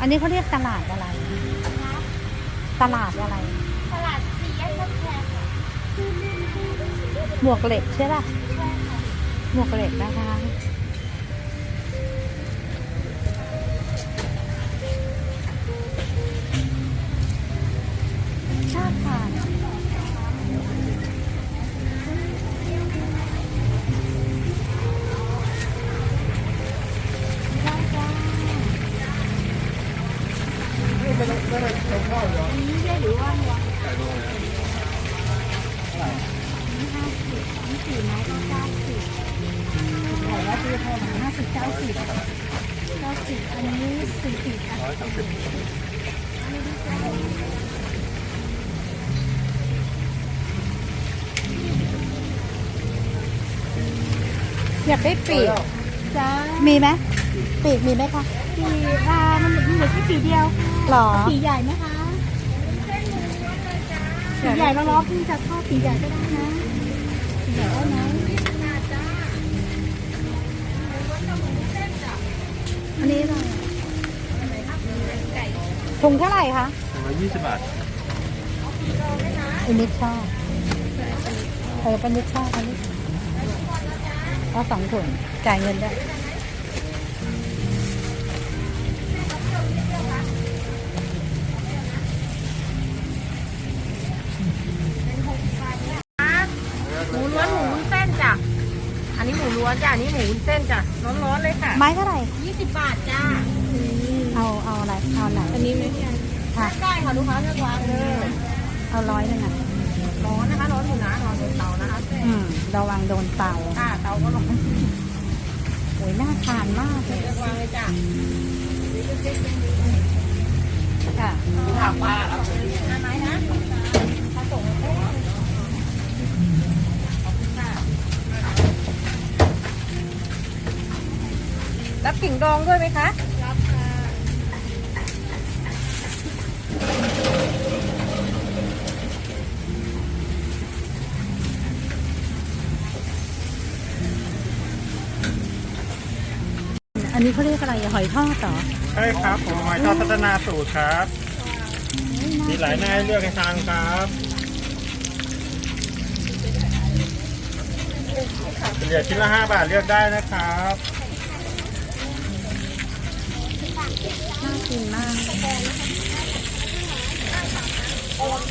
อันนี้เขาเรียกตลาดอะไร ตลาดอะไร ตลาดสี่แยกต้นแคค่ะหมวกเหล็กใช่ป่ะหมวกเหล็กนะคะชาติค่ะ นี่ได้หรือว่าหัวนี่ห้าสิบนี่สี่ไม้ก็เก้าสิบไหนว่าซื้อเท่าไหร่ห้าสิบเก้าสิบเก้าสิบอันนี้สี่สิบค่ะอยากได้ปีกจ้ามีไหมปีกมีไหมคะปีอ่ามันเหลือแค่ปีเดียว หรอปีใหญ่ไหมคะปีใหญ่แล้วล้อพี่จะทอดปีใหญ่ก็ได้นะปีใหญ่ได้ไหมอันนี้อะไรถุงเท่าไหร่คะร้อยยี่สิบบาทอันนี้ชอบเออเป็นนิดชอบอันนี้เอาสองถุงจ่ายเงินด้ อันนี้หมูล้วนจ้ะอันนี้หมูวุ้นเส้นจ้ะร้อนๆเลยค่ะไม้เท่าไหร่20 บาทจ้าเอาเอาอะไรเอาไหนอันนี้ไหมพี่อันค่ะได้ค่ะลูกค้าเลือกวางเลยเอาร้อยหนึ่งอะร้อนนะคะร้อนอยู่นะร้อนบนเตานะคะอืมระวังโดนเตาค่ะเตาก็ร้อนโอ้ยน่าทานมากเลยเลือกวางเลยจ้ะค่ะถามว่าเอาห้าไม้นะผสม รับกิ่งดองด้วยไหมคะรับค่ะอันนี้เขาเรียกอะไรอะหอยทอดเหรอใช่ครับผมหอยทอดพัฒนาสูตรครับ มีหลายหน้าให้เลือกให้ทานครับเหลือชิ้นละห้าบาทเลือกได้นะครับ น่า กินมากโอ้ย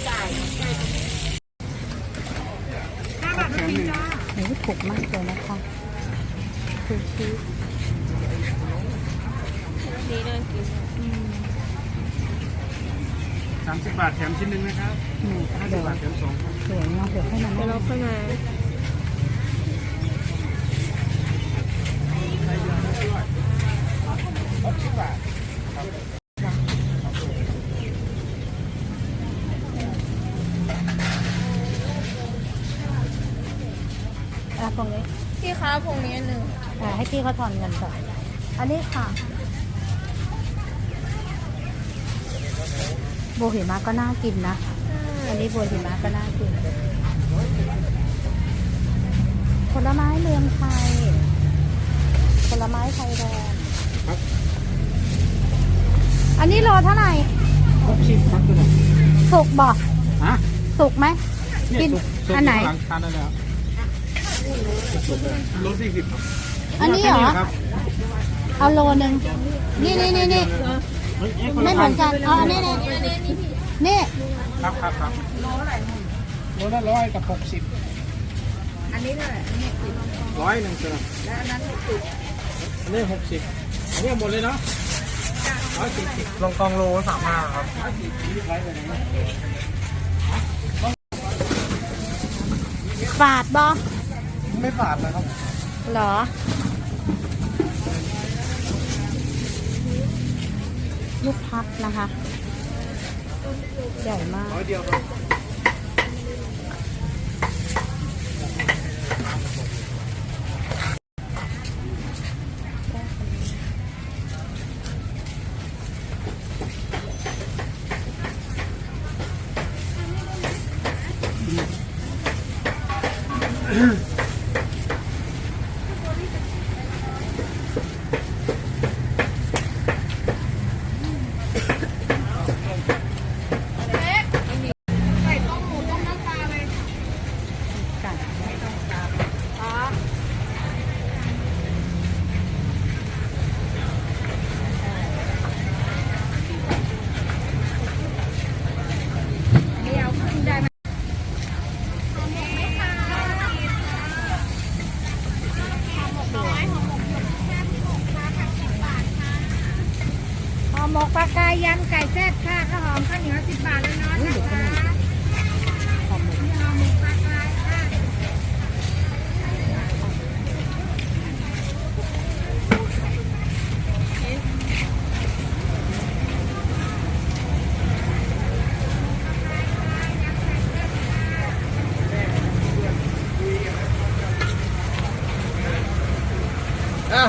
ถูกมากเลยนะคะซูชินี่น่ากินสามสิบบาทแถมชิ้นหนึ่งนะครับหนึ่งห้าสิเดี๋ยบวบาทแถมสองเดี๋ยวเราเดี๋ยวให้มัน เดี๋ยวเราค่อยมา อะตรงนี้ พี่คะพวงนี้หนึ่งอะให้พี่เขาถอนเงินก่อน อันนี้ค่ะ โบหิมะก็น่ากินนะ อันนี้โบหิมะก็น่ากิน ผลไม้เมืองไทย ผลไม้ไทยแลนด์อันนี้โลเท่าไหร่หกสิบครับตัวไหนสุกบอกฮะสุกไหมเนี่ยกินสุกสุกอันไหนยู่ข้างลังทานได้แล้วสุกเลย รถสี่สิบครับอันนี้เหรอแค่ครับเอาโลหนึ่งนี่นี่นี่นี่เฮ้ยคนไม่ละเหมือนกันอ๋อนี่นี่นี่ครับครับครับโลละร้อยกับหกสิบอันนี้เท่าไหร่อันนี้สิบร้อยหนึ่งตัวแล้วอันนั้นหกสิบอันนี้หกสิบอันนี้หมดเลยเนาะร้อยสี่สิบลงกองโลสามห้าครับฝาดบอ ไม่ฝาดนะครับเหรอ ลูกพับนะคะ ใหญ่มาก ร้อยเดียวครับ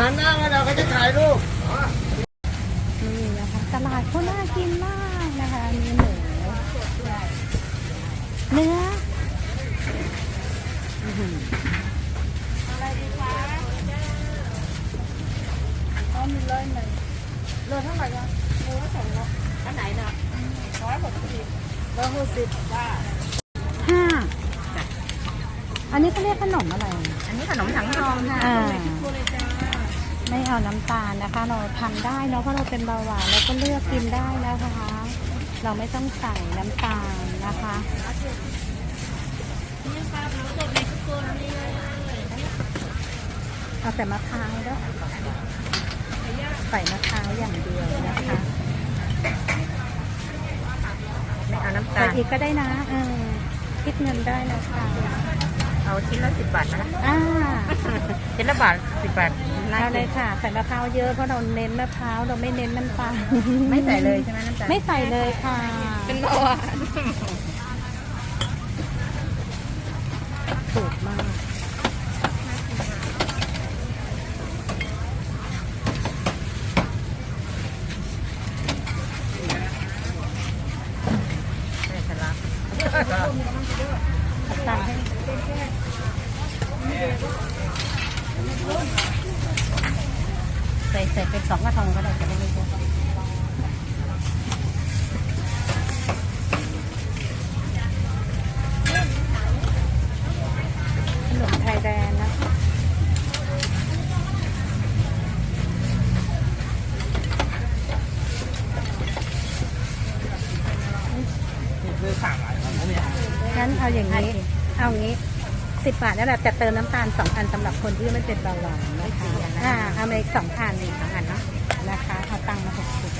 หันหน้ามาเราก็จะถ่ายรูป นี่นะคะ ตลาดเขาน่ากินมากนะคะ มีหมูเนื้ออื้อหือ เอามีเลยหนึ่งโลเท่าไหร่คะโลละสองร้อยอันไหนนะร้อยหกสิบร้อยหกสิบจ้า ห้าอันนี้เขาเรียกขนมอะไร อันนี้ขนมถังทองค่ะ อ่า ตัวเลยจ้า ไม่เอาน้ำตาลนะคะ เราทำได้เนาะเพราะเราเป็นเบาหวานเราก็เลือกกินได้นะคะ เราไม่ต้องใส่น้ำตาลนะคะนี่ค่ะหนูสดในทุกตัวนี้เลยเอาแต่มะพร้าวด้วยใส่มะพร้าวอย่างเดียวนะคะไม่เอาน้ำใส่ตาลอีกก็ได้นะเออคิดเงินได้นะคะ เอาชิ้นละสิบบาทนะอ่าชิ้นละบาทสิบบาทน่าเอาเลกิยนค่ะใส่มะพร้าวเยอะเพราะเราเน้นมะพร้าวเราไม่เน้นน้ำตาลไม่ใส่เลยใช่ไหมน้ำตาลไม่ใส่เลยค่ะเป็นเบาหวาน ถูกมาก ไม่ใช่ละ สั่งให้ใส่ใส่เป็นสองกระทงก็ได้จะได้ไม่เยอะขนมไทยแดนนะคะ นี่คือสามหลายครับเนี่ย งั้นเอาอย่างนี้ เอางี้สิบบาทนั่นแหละแต่เติมน้ำตาลสองอันสำหรับคนที่ไม่เป็นเบาหวานนะคะอ่าเอามาอีกสองอันสองอันเนาะนะคะเอาตังค์มาหกสิบ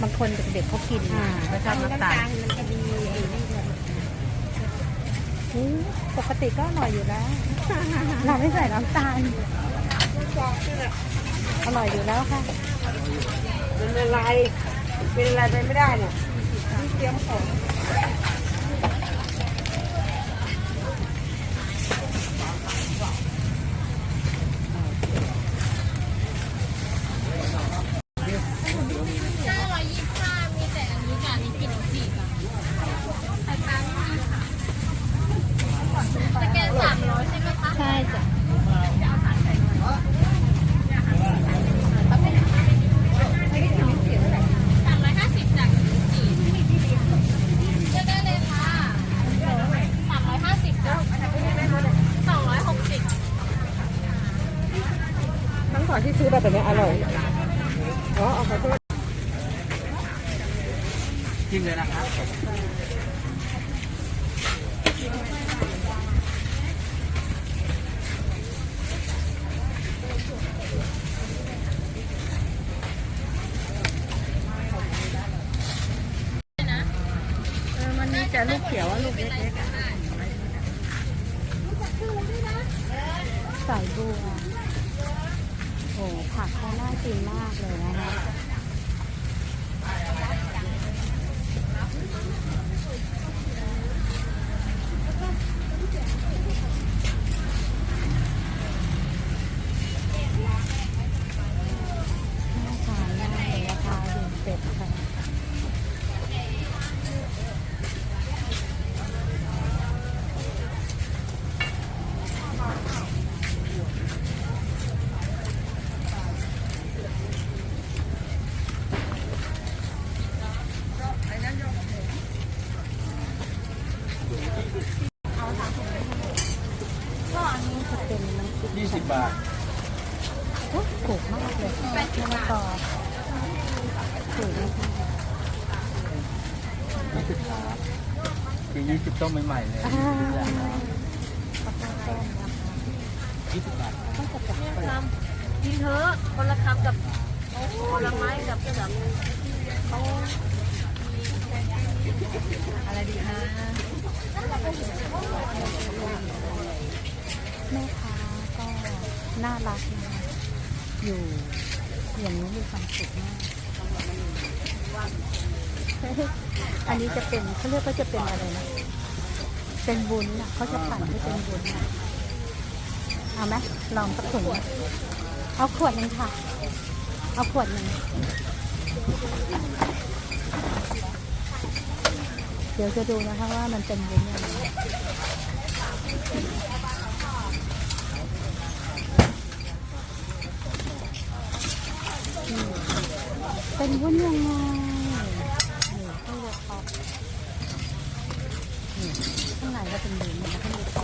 บางคนเด็กๆเขากินอืมก็ชอบน้ำตาลมันจะดีไอ้นี่ด้วยอืมปกติก็อร่อยอยู่แล้วเราไม่ใส่น้ำตาลอร่อยอยู่แล้วค่ะเป็นอะไรเป็นอะไรไปไม่ได้เนี่ย เต ยี่สิบบาทคำกินเถอะคนละคำกับโอ้ผลไม้กับแบบเขาอะไรดีคะแม่ค้าก็น่ารักนะอยู่อย่างนี้มีความสุขมากอันนี้จะเป็นเขาเรียกว่าจะเป็นอะไรนะ เป็นวุ้นะเขาจะปั่นให้เป็นวุ้นะ เอาไหมลองสักถุงไหมเอาขวดหนึ่งค่ะ เอาขวดหนึ่งเดี๋ยวจะดูนะคะว่ามันเป็นวุ้นยังไงเป็นวุ้นยังไงนี่ต้องเลือกท็อปนี่ข้างในก็เป็นวุ้นนะคะมีทอ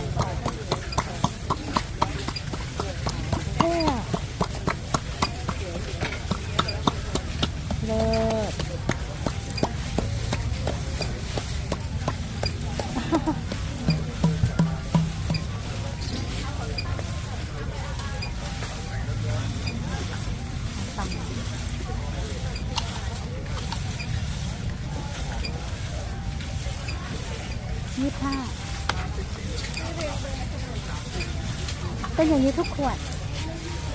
งคำ ห้าเป็นอย่างนี้ทุกขวด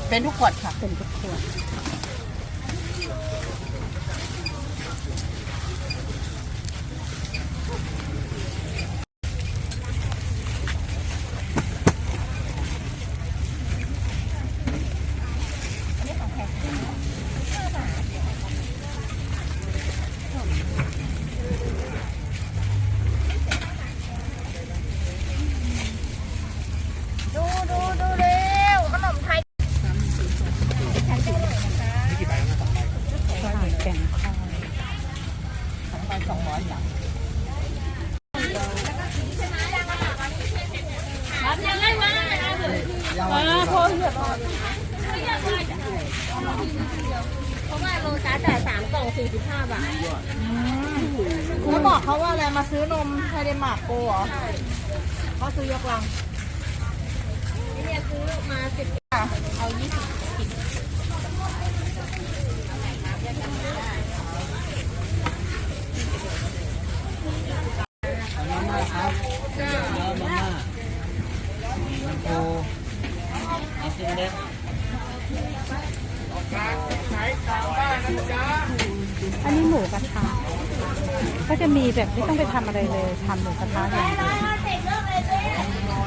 เป็นทุกขวดค่ะ เป็นทุกขวดดูดูดูเร็วขนมไทย ข้าวแกงข้าว สองใบสองร้อยจ้ะรับยังไงวะเออโทรเหยียบเพราะว่าโลจ้าจ่ายสามกล่องสี่สิบห้าบาท แล้วบอกเขาว่าอะไรมาซื้อนมไทยเดนมาร์กโกเหรอเขาซื้อยกลัง เนี่ยซื้อมาสิบเอายี่สิบ มาม่าครับมาม่ามันโตไอติมเล็ก อันนี้หมูกระทะก็จะมี แบบไม่ต้องไปทำอะไรเลยทำหมูกระทะอย่างเดียว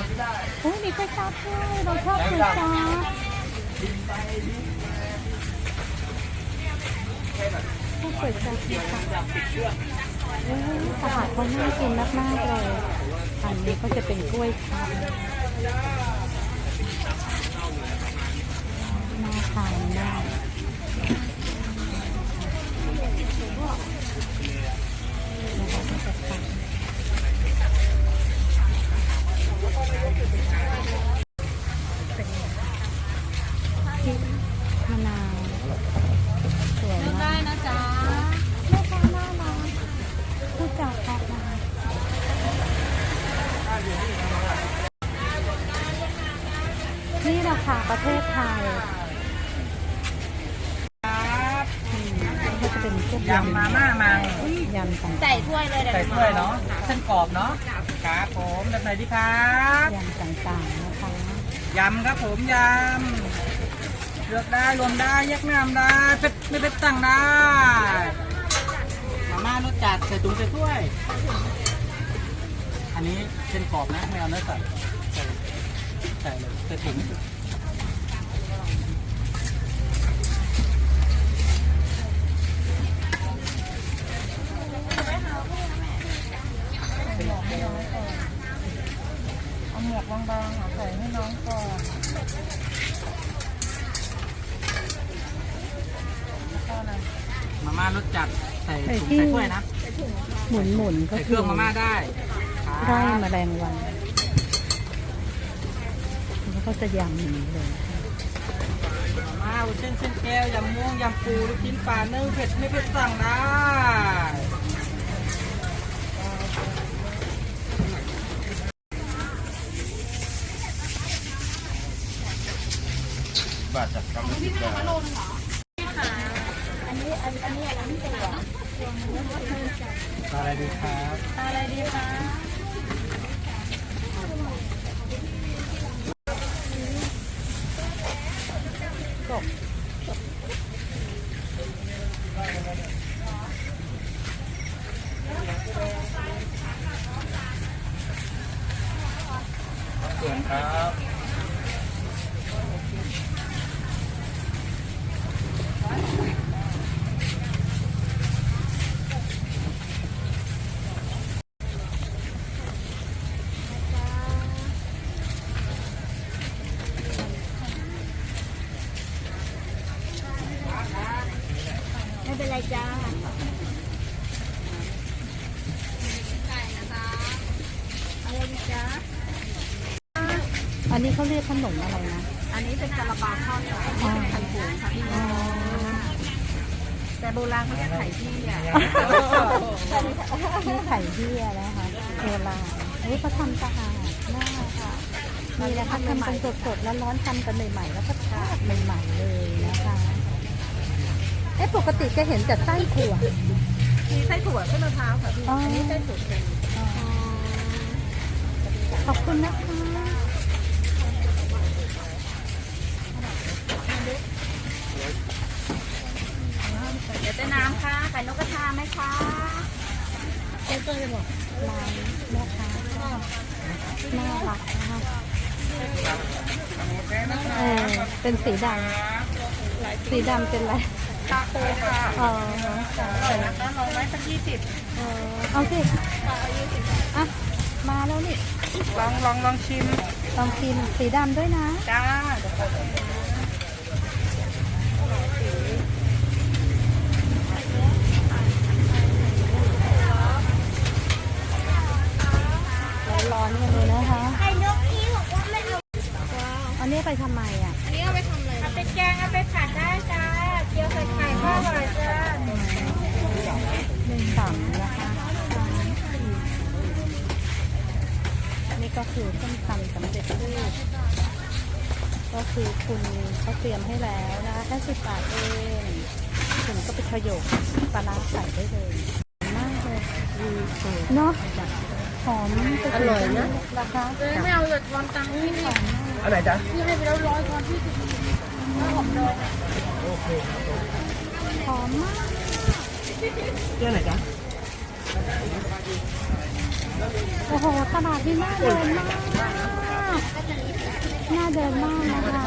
โอ้ยมีก๋วยจับด้วยเราชอบก๋วยจับชอบก๋วยจับนะคะโอ้ยอาหารเขาน่ากินมากๆเลยอันนี้ก็จะเป็นกล้วยชับ ใส่ถ้วยเลยใส่ถ้วยเนาะเส้นกรอบเนาะครับผมแบบไหนดีครับยำต่างๆนะคะยำครับผมยำเลือกได้รวมได้แยกน้ำได้เผ็ดไม่เผ็ดสั่งได้มาม่ารสจัดใส่ถุงใส่ถ้วย อันนี้เส้นกรอบนะไม่เอาเนื้อสัตว์ใส่ใส่เลยใส่ถุงเอาหมวกบางๆเอาใส่ให้ น้องก่อนแล้วก็อะไรมาม่ารสจัดใส่ถุงใส่ถ้วยนะหมุนหมุนๆก็ใส่เคคืรื่องมาม่าได้ไร่แมลงวันแล้วก็จะยำอย่างนี้เลย มาม่าวุ้นเส้นเส้นแก้วยำม่วงยำปูลูกชิ้นปลาเนื้อเผ็ดไม่เผ็ดสั่งได้ พี่เนอะไรโลนึงเหรออันนี้อันนี้อันนี้อันนี้เป็นเออะไรดีครับอะไรดีครับ เป็นไรจ้าอะไรดีจ้าอันนี้เขาเรียกขนมอะไรนะ อันนี้เป็นกะละบาทอดค่ะอ๋อไข่ปูค่ะพี่อ๋อแต่โบราณเขาเรียกไข่ที่อะนี่ไข่เบี้ยนะคะโบราณเฮ้ยเขาทำสะอาดมากค่ะนี่นะคะทำกันสดๆแล้วร้อนๆทำกันใหม่ๆ แล้วก็ทอดใหม่ๆเลยนะคะ เอ๊ะปกติจะเห็นแต่ไส้ถั่ว มีไส้ถั่วไส้มะพร้าวค่ะพี่อ๋ออั อันนี้ไส้ถั่วเค็มขอบคุณนะคะ เดี๋ยวจะน้ำค่ะไข่นกกระทาไหมคะเจ๊ก็เลยบอกร้านแม่ค้าก็น่ารักนะคะเออเป็นสีดำสีดำเป็นอะไร ตาโคค่ะอ๋ออร่อยนะคะลองไว้สักยี่สิบเออเอาสิอะมาแล้วนี่ลองลองลองชิมลองกินสีดำด้วยนะ จ้า ร้อนๆกันเลยนะคะ ไข่นกพี่บอกว่าไม่เอา อันนี้ไปทำไมอะ อันนี้เอาไปทำอะไรเอาไปแกงเอาไปผัดได้จ้าเจียวใส่ไข่ก็อร่อยจ้า หนึ่งสามนะคะนี่ก็คือส้มตำสำเร็จรูปก็คือคุณเขาเตรียมให้แล้วนะคะแค่สิบบาทเองคุณก็ไปขยกปลาร้าใส่ได้เลยมากเลยเนาะหอมอร่อยนะราคา ไม่เอาเลยทอนตังค์พี่นี่ อันไหนจ๊ะ พี่ให้ไปแล้วร้อยทอนพี่สิบแล้วผมโดน หอมมากเรื่องไหนจ๊ะโอ้โหตลาดที่น่าเดินมากน่าเดินมากนะคะ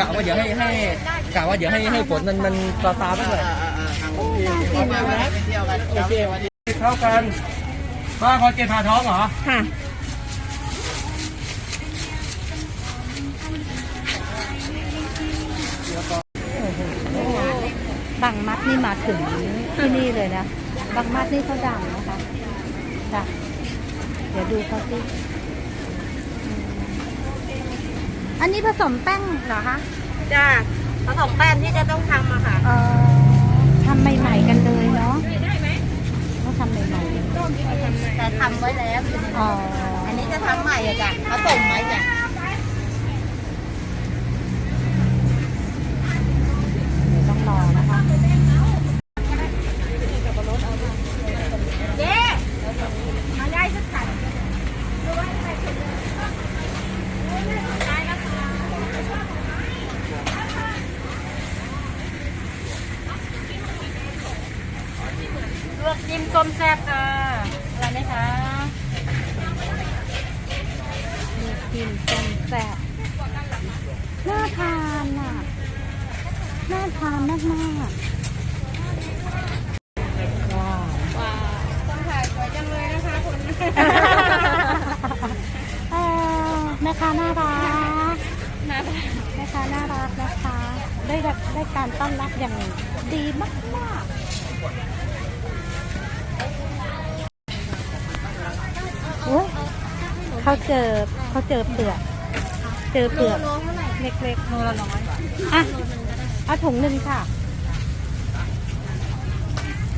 กะว่าเดี๋ยวให้ให้กะว่าเดี๋ยวให้ให้ฝนมันมันซาซาไปเลยโอ้น่ากินนะโอเควันนี้เท่ากันป้าคอเกตผ่าท้องเหรอ ค่ะ บางมัดนี่มาถึงที่นี่เลยนะ บางมัดนี่เขาดังนะคะจ้ะเดี๋ยวดูเขาสิอืมอันนี้ผสมแป้งเหรอคะจ้าผสมแป้งที่จะต้องทำอะค่ะเอ่อทำใหม่ๆกันเลยเนาะเขาทำใหม่ๆกันแต่ทำไว้แล้วอ๋ออันนี้จะทำใหม่อะจ้ะผสมไว้จ้ะ วกจิ้มส้มแซ่บค่ะอะไรไหมคะมีกินต้มแซ่บน่าทานอะน่าทานมากมากๆว้าวคนถ่ายสวยจังเลยนะคะคุณเอ่อแม่ค้าน่ารักแม่ค้าน่ารักนะคะ ได้รับได้การต้อนรับอย่างดีมากมากๆ เขาเจอเขาเจอเปลือก เจอเปลือกโลเท่าไหร่เล็กๆโลละร้อยอะเอาถุงหนึ่งค่ะ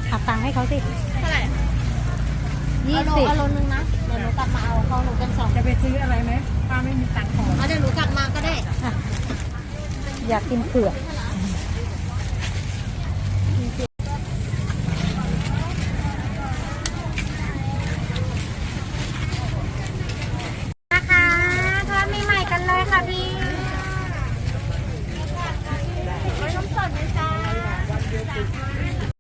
เอาตังค์ให้เขาสิเท่าไหร่ยี่เอาโลสิบเอาโลนึงนะเดี๋ยวหนูกลับมาเอาเขาหนูเป็นสองจะไปซื้ออะไรไหมป้าไม่มีตังค์ขอเอาเดี๋ยวหนูกลับมาก็ได้อะอยากกินเผือกเท่าไหร่